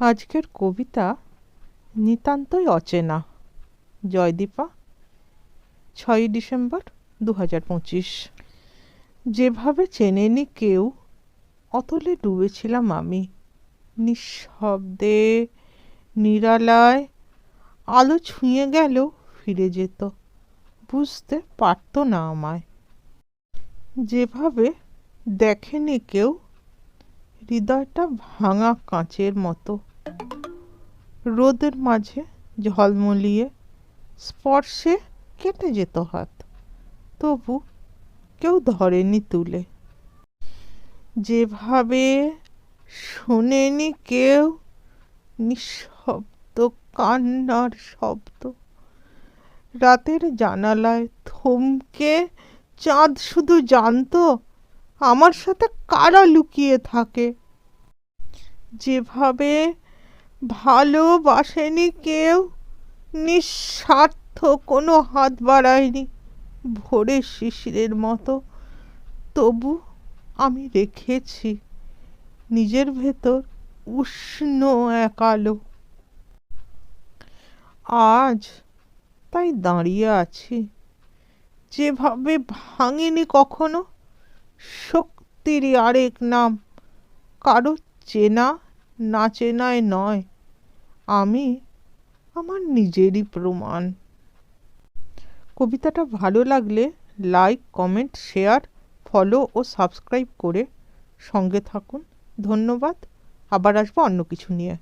আজকের কবিতা নিতান্তই অচেনা। জয়দীপা, ছয়ই ডিসেম্বর দু হাজার পঁচিশ। যেভাবে চেনেনি কেউ, অতলে ডুবেছিলাম আমি। নিঃশব্দে নিরালায় আলো ছুঁয়ে গেলেও ফিরে যেত, বুঝতে পারতো না আমায়। যেভাবে দেখেনি কেউ হৃদয়টা ভাঙা কাঁচের মতো। রোদের মাঝে ঝলমলিয়ে স্পর্শে কেটে যেত হাত। তবু কেউ ধরেনি তুলে। যেভাবে শোনেনি কেউ নিঃশব্দ কান্নার শব্দ। রাতের জানালায় থমকে চাঁদ শুধু জানতো, আমার সাথে কারা লুকিয়ে থাকে? যেভাবে ভালোবাসেনি কেউ, নিঃস্বার্থ কোনো হাত বাড়ায়নি ভোরের শিশিরের মতো। তবু আমি রেখেছি নিজের ভেতর উষ্ণ এক আলো আজ তাই দাঁড়িয়ে আছি। যেভাবে ভাঙেনি কখনো, শক্তিরই আরেক নাম, কারও চেনা না চেনায় নয়, আমি আমার নিজেরই প্রমাণ। কবিতাটা ভালো লাগলে লাইক কমেন্ট শেয়ার ফলো ও সাবস্ক্রাইব করে সঙ্গে থাকুন। ধন্যবাদ। আবার আসব অন্য কিছু নিয়ে।